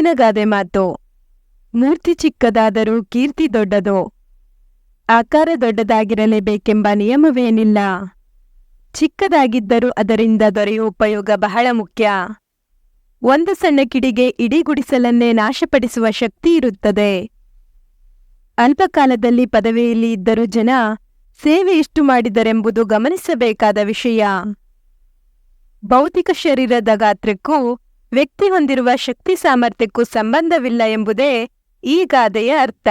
ಮುಂದಿನ ಗಾದೆ ಮಾತು. ಮೂರ್ತಿ ಚಿಕ್ಕದಾದರೂ ಕೀರ್ತಿ ದೊಡ್ಡದು. ಆಕಾರ ದೊಡ್ಡದಾಗಿರಲೇಬೇಕೆಂಬ ನಿಯಮವೇನಿಲ್ಲ. ಚಿಕ್ಕದಾಗಿದ್ದರೂ ಅದರಿಂದ ದೊರೆಯುವ ಉಪಯೋಗ ಬಹಳ ಮುಖ್ಯ. ಒಂದು ಸಣ್ಣ ಕಿಡಿಗೆ ಇಡೀ ಗುಡಿಸಲನ್ನೇ ನಾಶಪಡಿಸುವ ಶಕ್ತಿ ಇರುತ್ತದೆ. ಅಲ್ಪಕಾಲದಲ್ಲಿ ಪದವಿಯಲ್ಲಿ ಇದ್ದರೂ ಜನ ಸೇವೆ ಎಷ್ಟು ಮಾಡಿದರೆಂಬುದು ಗಮನಿಸಬೇಕಾದ ವಿಷಯ. ಭೌತಿಕ ಶರೀರದ ಗಾತ್ರಕ್ಕೂ ವ್ಯಕ್ತಿ ಹೊಂದಿರುವ ಶಕ್ತಿ ಸಾಮರ್ಥ್ಯಕ್ಕೂ ಸಂಬಂಧವಿಲ್ಲ ಎಂಬುದೇ ಈ ಗಾದೆಯ ಅರ್ಥ.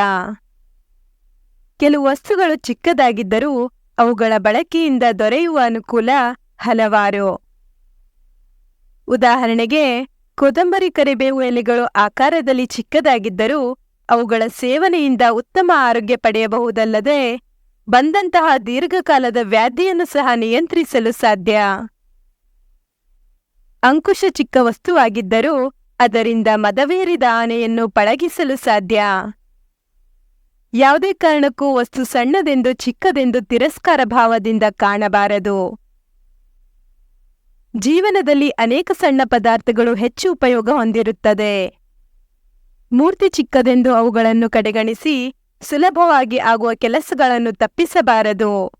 ಕೆಲವು ವಸ್ತುಗಳು ಚಿಕ್ಕದಾಗಿದ್ದರೂ ಅವುಗಳ ಬಳಕೆಯಿಂದ ದೊರೆಯುವ ಅನುಕೂಲ ಹಲವಾರು. ಉದಾಹರಣೆಗೆ, ಕೊದಂಬರಿ ಕರಿಬೇವು ಎಲೆಗಳು ಆಕಾರದಲ್ಲಿ ಚಿಕ್ಕದಾಗಿದ್ದರೂ ಅವುಗಳ ಸೇವನೆಯಿಂದ ಉತ್ತಮ ಆರೋಗ್ಯ ಪಡೆಯಬಹುದಲ್ಲದೆ ಬಂದಂತಹ ದೀರ್ಘಕಾಲದ ವ್ಯಾಧಿಯನ್ನು ಸಹ ನಿಯಂತ್ರಿಸಲು ಸಾಧ್ಯ. ಅಂಕುಶ ಚಿಕ್ಕ ವಸ್ತುವಾಗಿದ್ದರೂ ಅದರಿಂದ ಮದವೇರಿದ ಆನೆಯನ್ನು ಪಳಗಿಸಲು ಸಾಧ್ಯ. ಯಾವುದೇ ಕಾರಣಕ್ಕೂ ವಸ್ತು ಸಣ್ಣದೆಂದು ಚಿಕ್ಕದೆಂದು ತಿರಸ್ಕಾರ ಭಾವದಿಂದ ಕಾಣಬಾರದು. ಜೀವನದಲ್ಲಿ ಅನೇಕ ಸಣ್ಣ ಪದಾರ್ಥಗಳು ಹೆಚ್ಚು ಉಪಯೋಗ ಹೊಂದಿರುತ್ತದೆ. ಮೂರ್ತಿ ಚಿಕ್ಕದೆಂದು ಅವುಗಳನ್ನು ಕಡೆಗಣಿಸಿ ಸುಲಭವಾಗಿ ಆಗುವ ಕೆಲಸಗಳನ್ನು ತಪ್ಪಿಸಬಾರದು.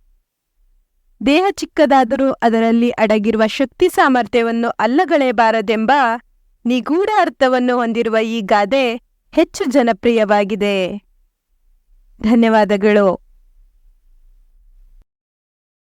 ದೇಹ ಚಿಕ್ಕದಾದರೂ ಅದರಲ್ಲಿ ಅಡಗಿರುವ ಶಕ್ತಿ ಸಾಮರ್ಥ್ಯವನ್ನು ಅಲ್ಲಗಳೆಯಬಾರದೆಂಬ ನಿಗೂಢ ಅರ್ಥವನ್ನು ಹೊಂದಿರುವ ಈ ಗಾದೆ ಹೆಚ್ಚು ಜನಪ್ರಿಯವಾಗಿದೆ. ಧನ್ಯವಾದಗಳು.